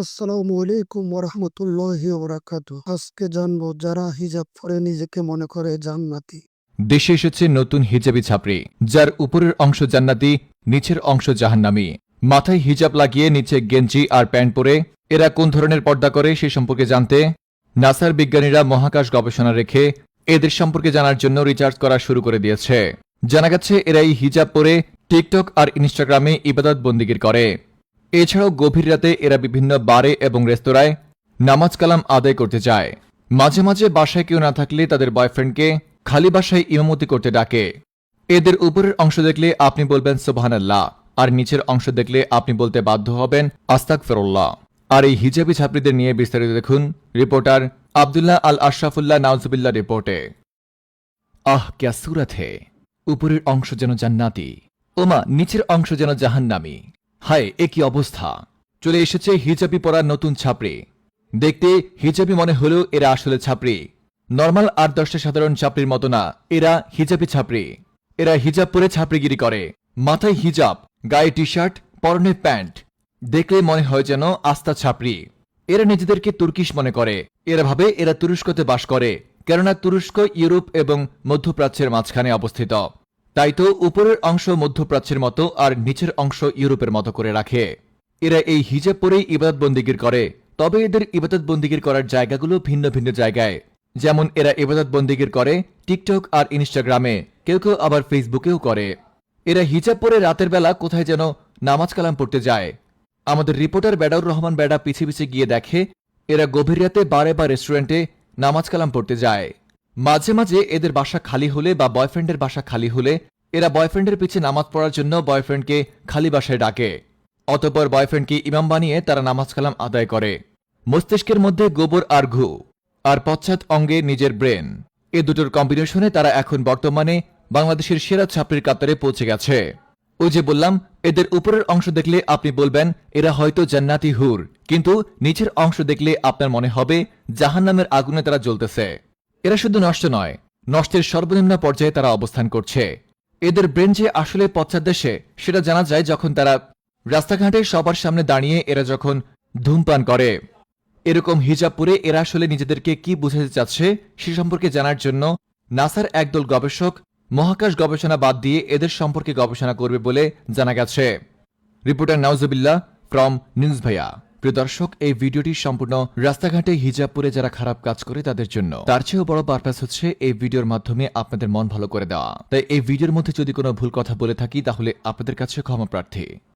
আসসালামু আলাইকুম ওরহমতুল্লাহি ওবরাকাতু আজকে জানব যারা হিজাব পরে নিজেকে মনে করে জান্নাতি। দেশে এসেছে নতুন হিজাবি ছাপড়ি, যার উপরের অংশ জান্নাতি, নিচের অংশ জাহান্নামি। মাথায় হিজাব লাগিয়ে নিচে গেঞ্জি আর প্যান্ট পরে, এরা কোন ধরনের পর্দা করে সে সম্পর্কে জানতে নাসার বিজ্ঞানীরা মহাকাশ গবেষণা রেখে এদের সম্পর্কে জানার জন্য রিচার্জ করা শুরু করে দিয়েছে। জানা গেছে এরা এই হিজাব পরে টিকটক আর ইনস্টাগ্রামে ইবাদত বন্দিগির করে। এছাড়াও গভীর রাতে এরা বিভিন্ন বারে এবং রেস্তোরাঁয় নামাজ কালাম আদায় করতে যায়। মাঝে মাঝে বাসায় কেউ না থাকলে তাদের বয়ফ্রেন্ডকে খালি বাসায় ইমামতি করতে ডাকে। এদের উপরের অংশ দেখলে আপনি বলবেন, সোবহানাল্লাহ। আর নিচের অংশ দেখলে আপনি বলতে বাধ্য হবেন আস্তাক ফেরোল্লাহ আর এই হিজাবি ছাত্রীদের নিয়ে বিস্তারিত দেখুন রিপোর্টার আবদুল্লাহ আল আশরাফুল্লাহ নাউজুবিল্লাহ রিপোর্টে। আহ, ক্যা সুরত হে! উপরের অংশ যেন জান্নাতি। ওমা, নিচের অংশ যেন জাহান্নামি। হায়, এ কি অবস্থা? চলে এসেছে হিজাবি পরার নতুন ছাপড়ি। দেখতে হিজাবি মনে হলেও এরা আসলে ছাপড়ি। নর্মাল আট দশটা সাধারণ ছাপড়ির মতো না, এরা হিজাবি ছাপড়ি। এরা হিজাব পরে ছাপড়িগিরি করে। মাথায় হিজাব, গায়ে টি শার্ট পরনে প্যান্ট। দেখলে মনে হয় যেন আস্থা ছাপড়ি। এরা নিজেদেরকে তুর্কিশ মনে করে। এরা ভাবে এরা তুরস্কতে বাস করে, কেননা তুরস্ক, ইউরোপ এবং মধ্যপ্রাচ্যের মাঝখানে অবস্থিত। তাই তো উপরের অংশ মধ্যপ্রাচ্যের মতো আর নিচের অংশ ইউরোপের মতো করে রাখে। এরা এই হিজাব পরেই ইবাদত বন্দিগির করে, তবে এদের ইবাদত বন্দিগির করার জায়গাগুলো ভিন্ন ভিন্ন জায়গায়। যেমন এরা ইবাদত বন্দিগির করে টিকটক আর ইনস্টাগ্রামে, কেউ কেউ আবার ফেসবুকেও করে। এরা হিজাব পরে রাতের বেলা কোথায় যেন নামাজ কালাম পড়তে যায়। আমাদের রিপোর্টার বেডাউর রহমান বেডা পিছিয়ে পিছিয়ে গিয়ে দেখে, এরা গভীর রাতে বারে বা রেস্টুরেন্টে নামাজ কালাম পড়তে যায়। মাঝে মাঝে এদের বাসা খালি হলে বা বয়ফ্রেন্ডের বাসা খালি হলে এরা বয়ফ্রেন্ডের পিছে নামাজ পড়ার জন্য বয়ফ্রেন্ডকে খালি বাসায় ডাকে। অতঃপর বয়ফ্রেন্ডকে ইমাম বানিয়ে তারা নামাজ কালাম আদায় করে। মস্তিষ্কের মধ্যে গোবর আর ঘু, আর পশ্চাৎ অঙ্গে নিজের ব্রেন। এ দুটোর কম্বিনেশনে তারা এখন বর্তমানে বাংলাদেশের সেরা ছাত্রীর কাতারে পৌঁছে গেছে। ওই যে বললাম, এদের উপরের অংশ দেখলে আপনি বলবেন, এরা হয়তো জান্নাতি হুর, কিন্তু নিচের অংশ দেখলে আপনার মনে হবে জাহান্নামের আগুনে তারা জ্বলতেছে। এরা শুধু নষ্ট নয়, নষ্টের সর্বনিম্ন পর্যায়ে তারা অবস্থান করছে। এদের ব্রেন যে আসলে পশ্চাৎদেশে সেটা জানা যায় যখন তারা রাস্তাঘাটে সবার সামনে দাঁড়িয়ে এরা যখন ধূমপান করে। এরকম হিজাব পরে এরা আসলে নিজেদেরকে কি বুঝাতে চাচ্ছে, সে সম্পর্কে জানার জন্য নাসার একদল গবেষক মহাকাশ গবেষণা বাদ দিয়ে এদের সম্পর্কে গবেষণা করবে বলে জানা গেছে। রিপোর্টার নাউজুবিল্লাহ ফ্রম নিউজ ভাইয়া। প্রিয় দর্শক, এই ভিডিওটি সম্পূর্ণ রাস্তাঘাটে হিজাব পরে যারা খারাপ কাজ করে তাদের জন্য। তার চেয়েও বড় পারপাস হচ্ছে এই ভিডিওর মাধ্যমে আপনাদের মন ভালো করে দেওয়া। তাই এই ভিডিওর মধ্যে যদি কোনো ভুল কথা বলে থাকি, তাহলে আপনাদের কাছে ক্ষমা প্রার্থী।